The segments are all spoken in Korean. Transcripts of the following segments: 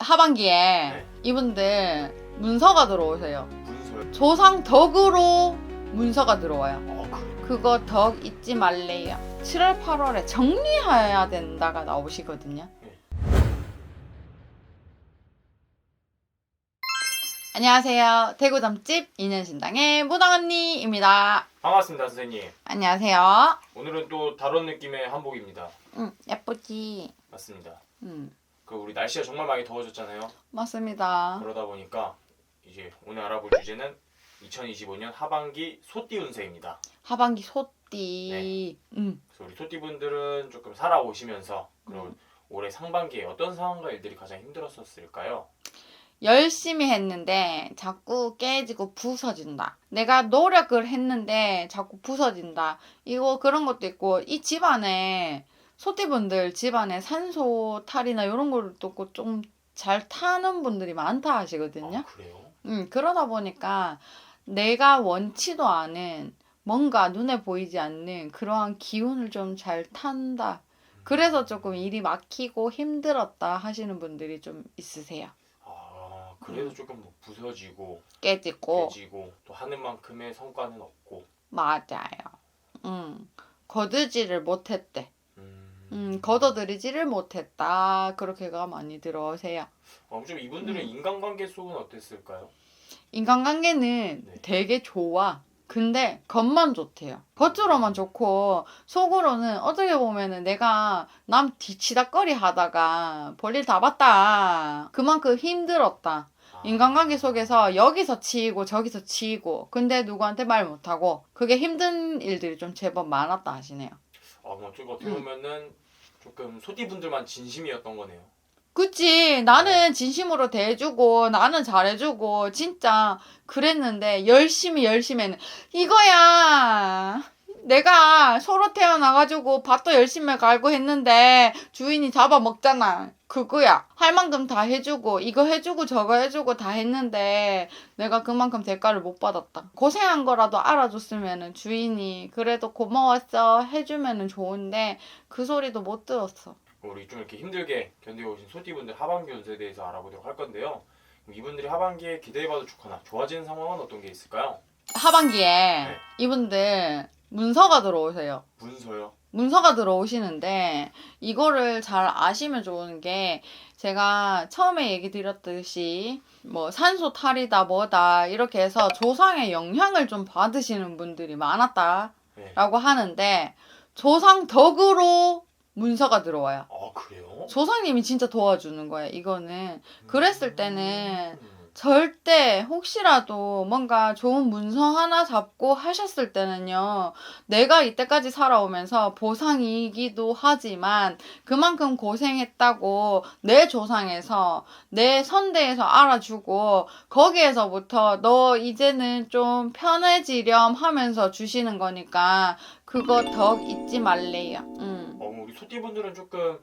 하반기에 네. 이분들 문서가 들어오세요. 문서요. 조상 덕으로 문서가 들어와요. 어. 그거 덕 잊지 말래요. 7월, 8월에 정리해야 된다가 나오시거든요. 네. 안녕하세요. 대구 점집 인연신당의 무당 언니입니다. 반갑습니다 선생님. 안녕하세요. 오늘은 또 다른 느낌의 한복입니다. 응, 예쁘지? 맞습니다. 응, 그 우리 날씨가 정말 많이 더워졌잖아요. 맞습니다. 그러다 보니까 이제 오늘 알아볼 주제는 2025년 하반기 소띠 운세입니다. 하반기 소띠. 응, 그래서 우리 소띠 분들은 조금 살아오시면서 그리고 음. 올해 상반기에 어떤 상황과 일들이 가장 힘들었었을까요? 열심히 했는데 자꾸 깨지고 부서진다. 내가 노력을 했는데 자꾸 부서진다. 이거 그런 것도 있고 이 집안에 소띠분들 집안에 산소 탈이나 이런 거를 또좀 잘 타는 분들이 많다 하시거든요. 아, 그래요? 음, 그러다 보니까 내가 원치도 않은 뭔가 눈에 보이지 않는 그러한 기운을 좀 잘 탄다. 그래서 조금 일이 막히고 힘들었다 하시는 분들이 좀 있으세요. 아 그래서 음. 조금 뭐 부서지고 깨지고. 깨지고 또 하는 만큼의 성과는 없고. 맞아요. 음, 거두지를 못했대. 음, 음, 걷어들이지를 못했다. 그렇게가 많이 들어오세요. 어, 좀 이분들은 음. 인간관계 속은 어땠을까요? 인간관계는 네. 되게 좋아. 근데 겉만 좋대요. 겉으로만 좋고 속으로는 어떻게 보면은 내가 남 뒤치다거리 하다가 볼일 다 봤다. 그만큼 힘들었다. 아, 인간관계 속에서 여기서 치이고 저기서 치이고 근데 누구한테 말 못하고 그게 힘든 일들이 좀 제법 많았다 하시네요. 아, 그럼 어떻게. 보면은 조금 소띠분들만 진심이었던 거네요. 그치. 나는 진심으로 대해주고, 나는 잘해주고, 진짜 그랬는데, 열심히 열심히 했는. 이거야! 내가 서로 태어나가지고 밭도 열심히 갈고 했는데, 주인이 잡아먹잖아. 그거야. 할 만큼 다 해주고, 이거 해주고, 저거 해주고 다 했는데, 내가 그만큼 대가를 못 받았다. 고생한 거라도 알아줬으면은 주인이, 그래도 고마웠어. 해주면은 좋은데, 그 소리도 못 들었어. 우리 좀 이렇게 힘들게 견디고 오신 소띠분들 하반기 운세에 대해서 알아보도록 할 건데요. 이분들이 하반기에 기대해봐도 좋거나 좋아지는 상황은 어떤 게 있을까요? 하반기에 네. 이분들 문서가 들어오세요. 문서요. 문서가 들어오시는데 이거를 잘 아시면 좋은 게 제가 처음에 얘기 드렸듯이 뭐 산소 탈이다 뭐다 이렇게 해서 조상의 영향을 좀 받으시는 분들이 많았다라고 네. 하는데 조상 덕으로 문서가 들어와요. 아 그래요? 조상님이 진짜 도와주는 거예요. 이거는 그랬을 때는 음. 절대 혹시라도 뭔가 좋은 문서 하나 잡고 하셨을 때는요, 내가 이때까지 살아오면서 보상이기도 하지만 그만큼 고생했다고 내 조상에서 내 선대에서 알아주고 거기에서부터 너 이제는 좀 편해지렴 하면서 주시는 거니까 그거 덕 잊지 말래요. 음. 어, 우리 소띠분들은 조금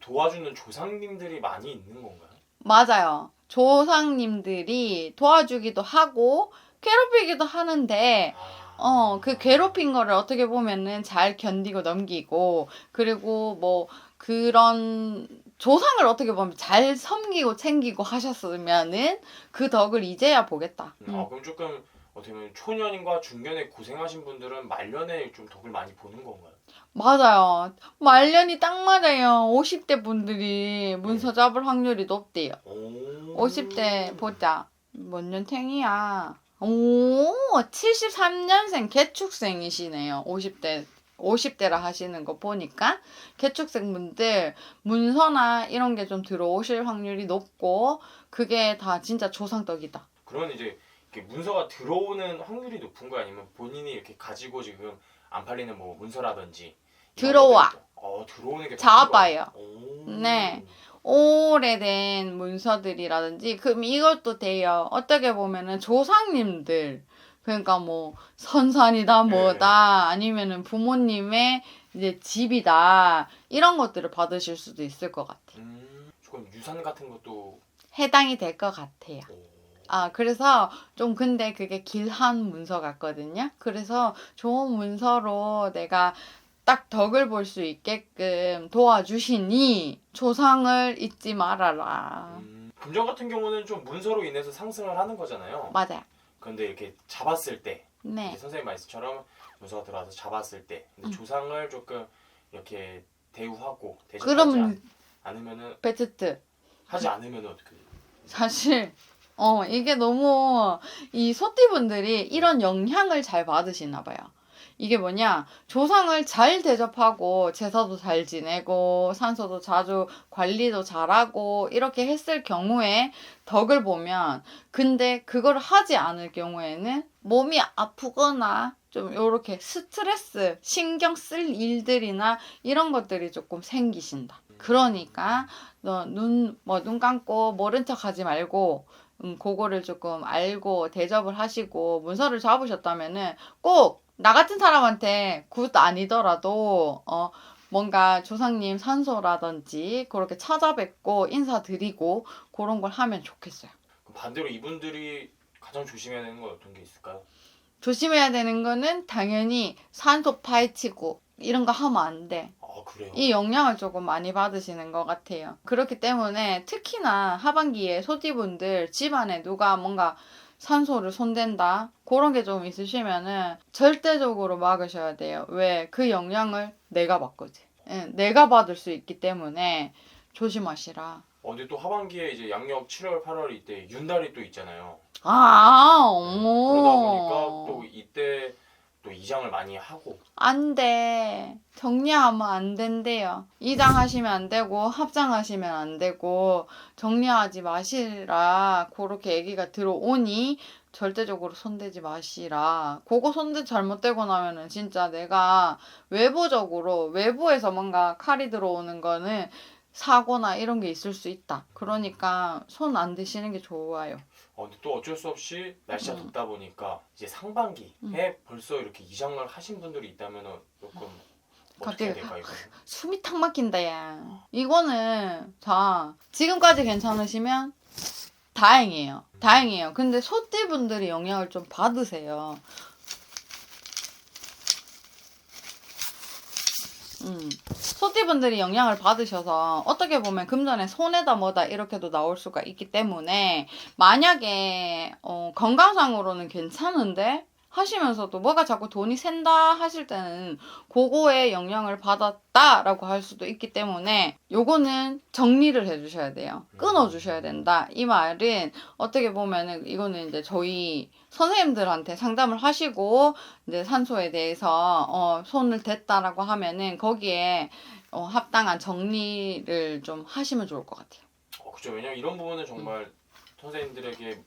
도와주는 조상님들이 많이 있는 건가요? 맞아요. 조상님들이 도와주기도 하고 괴롭히기도 하는데 아. 어, 그 괴롭힌 거를 어떻게 보면은 잘 견디고 넘기고 그리고 뭐 그런 조상을 어떻게 보면 잘 섬기고 챙기고 하셨으면은 그 덕을 이제야 보겠다. 음, 아 그럼 조금 어떻게 보면 초년인과 중년에 고생하신 분들은 말년에 좀 덕을 많이 보는 건가요? 맞아요. 말년이 딱 맞아요. 50대 분들이 문서 잡을 확률이 높대요. 오. 50대 보자. 몇 년생이야? 오, 73년생 개축생이시네요. 50대 50대라 하시는 거 보니까 개축생 분들 문서나 이런 게 좀 들어오실 확률이 높고 그게 다 진짜 조상덕이다. 그러면 이제 이렇게 문서가 들어오는 확률이 높은 거 아니면 본인이 이렇게 가지고 지금 안 팔리는 뭐 문서라든지 들어와. 어 들어오는 게 잡아요. 네. 오래된 문서들이라든지 그럼 이것도 돼요. 어떻게 보면은 조상님들 그러니까 뭐 선산이다 네. 뭐다 아니면은 부모님의 이제 집이다 이런 것들을 받으실 수도 있을 것 같아. 요 음, 조금 유산 같은 것도 해당이 될 것 같아요. 오. 아, 그래서 좀 근데 그게 길한 문서 같거든요. 그래서 좋은 문서로 내가 딱 덕을 볼 수 있게끔 도와주시니 조상을 잊지 말아라. 음, 금전 같은 경우는 좀 문서로 인해서 상승을 하는 거잖아요. 맞아요. 그런데 이렇게 잡았을 때 네. 이제 선생님 말씀처럼 문서가 들어와서 잡았을 때 근데 음. 조상을 조금 이렇게 대우하고 대접하지 그럼 않- 않으면은 베트트 하지 않으면은 어떻게 돼요? 사실 어 이게 너무 이 소띠분들이 이런 영향을 잘 받으시나 봐요. 이게 뭐냐 조상을 잘 대접하고 제사도 잘 지내고 산소도 자주 관리도 잘하고 이렇게 했을 경우에 덕을 보면 근데 그걸 하지 않을 경우에는 몸이 아프거나 좀 요렇게 스트레스 신경 쓸 일들이나 이런 것들이 조금 생기신다. 그러니까 너눈뭐 눈 감고 모른 척 하지 말고 음, 그거를 조금 알고 대접을 하시고 문서를 잡으셨다면은 꼭 나 같은 사람한테 굿 아니더라도 어 뭔가 조상님 산소라든지 그렇게 찾아뵙고 인사드리고 그런 걸 하면 좋겠어요. 반대로 이분들이 가장 조심해야 되는 건 어떤 게 있을까요? 조심해야 되는 거는 당연히 산소 파헤치고 이런 거 하면 안 돼. 아 그래요? 이 영향을 조금 많이 받으시는 것 같아요. 그렇기 때문에 특히나 하반기에 소띠분들 집안에 누가 뭔가 산소를 손댄다 그런 게 좀 있으시면은 절대적으로 막으셔야 돼요. 왜? 그 영향을 내가 받거든. 예, 내가 받을 수 있기 때문에 조심하시라. 어, 근데 또 하반기에 이제 양력 7월, 8월 이때 윤달이 또 있잖아요. 아, 어머. 그러다 보니까 또 이때 또 이장을 많이 하고 안 돼. 정리하면 안 된대요. 이장하시면 안 되고, 합장하시면 안 되고, 정리하지 마시라. 그렇게 얘기가 들어오니, 절대적으로 손대지 마시라. 그거 손대 잘못되고 나면은 진짜 내가 외부적으로, 외부에서 뭔가 칼이 들어오는 거는 사고나 이런 게 있을 수 있다. 그러니까 손안 대시는 게 좋아요. 어, 근데 또 어쩔 수 없이 날씨가 음. 덥다 보니까 이제 상반기에 음. 벌써 이렇게 이장을 하신 분들이 있다면 조금 어떻게 해야 갑자기? 숨이 탁 막힌다, 야. 이거는, 자, 지금까지 괜찮으시면 다행이에요. 다행이에요. 근데 소띠분들이 영향을 좀 받으세요. 음. 소띠분들이 영향을 받으셔서 어떻게 보면 금전에 손해다 뭐다 이렇게도 나올 수가 있기 때문에 만약에 어, 건강상으로는 괜찮은데 하시면서도 뭐가 자꾸 돈이 샌다 하실 때는 그거에 영향을 받았다라고 할 수도 있기 때문에 요거는 정리를 해주셔야 돼요. 끊어주셔야 된다. 이 말은 어떻게 보면은 이거는 이제 저희 선생님들한테 상담을 하시고 이제 산소에 대해서 어, 손을 댔다라고 하면은 거기에 어, 합당한 정리를 좀 하시면 좋을 것 같아요. 어, 그죠. 왜냐면 이런 부분은 정말 선생님들에게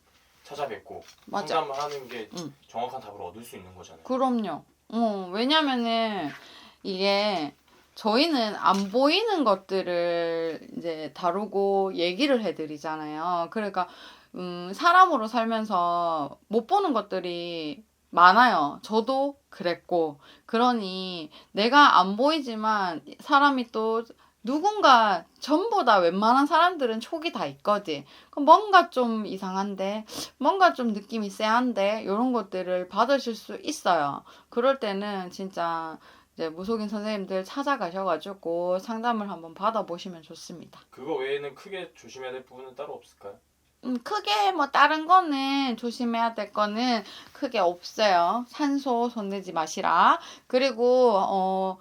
찾아뵙고 음. 맞아. 상담을 하는 게 음. 정확한 답을 얻을 수 있는 거잖아요. 그럼요. 어, 왜냐면은 이게 저희는 안 보이는 것들을 이제 다루고 얘기를 해드리잖아요. 그러니까 음, 사람으로 살면서 못 보는 것들이 많아요. 저도 그랬고. 그러니 내가 안 보이지만 사람이 또 누군가 전부 다 웬만한 사람들은 촉이 다 있거든. 그럼 뭔가 좀 이상한데, 뭔가 좀 느낌이 쎄한데, 이런 것들을 받으실 수 있어요. 그럴 때는 진짜 이제 무속인 선생님들 찾아가셔가지고 상담을 한번 받아보시면 좋습니다. 그거 외에는 크게 조심해야 될 부분은 따로 없을까요? 음, 크게 뭐 다른 거는 조심해야 될 거는 크게 없어요. 산소 손대지 마시라. 그리고 어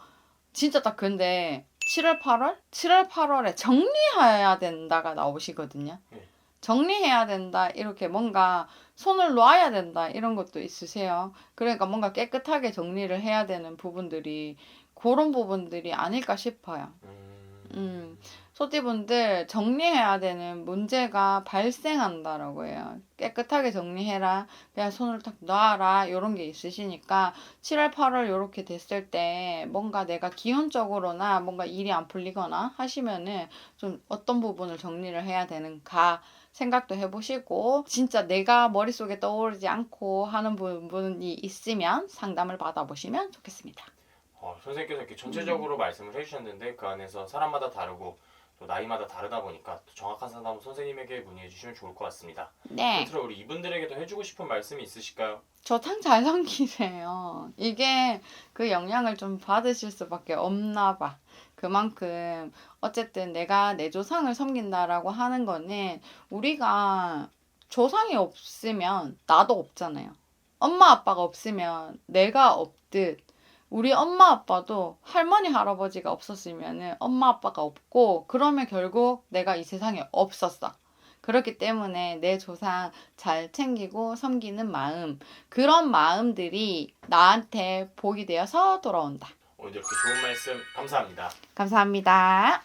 진짜 딱 근데 7월 8월? 7월 8월에 정리해야 된다가 나오시거든요. 네. 정리해야 된다. 이렇게 뭔가 손을 놔야 된다. 이런 것도 있으세요. 그러니까 뭔가 깨끗하게 정리를 해야 되는 부분들이 그런 부분들이 아닐까 싶어요. 음. 음. 소띠분들 정리해야 되는 문제가 발생한다라고 해요. 깨끗하게 정리해라. 그냥 손을 탁 놔라. 이런 게 있으시니까 7월, 8월 이렇게 됐을 때 뭔가 내가 기운적으로나 뭔가 일이 안 풀리거나 하시면은 좀 어떤 부분을 정리를 해야 되는가 생각도 해보시고 진짜 내가 머릿속에 떠오르지 않고 하는 부분이 있으면 상담을 받아보시면 좋겠습니다. 어, 선생님께서 이렇게 전체적으로 음. 말씀을 해주셨는데 그 안에서 사람마다 다르고 또 나이마다 다르다 보니까 또 정확한 상담은 선생님에게 문의해 주시면 좋을 것 같습니다. 네. 끝으로 우리 이분들에게도 해주고 싶은 말씀이 있으실까요? 저참잘 섬기세요. 이게 그 영향을 좀 받으실 수밖에 없나 봐. 그만큼 어쨌든 내가 내 조상을 섬긴다라고 하는 거는 우리가 조상이 없으면 나도 없잖아요. 엄마 아빠가 없으면 내가 없듯 우리 엄마 아빠도 할머니 할아버지가 없었으면은 엄마 아빠가 없고 그러면 결국 내가 이 세상에 없었어. 그렇기 때문에 내 조상 잘 챙기고 섬기는 마음 그런 마음들이 나한테 복이 되어서 돌아온다. 오늘 이렇게 좋은 말씀 감사합니다. 감사합니다.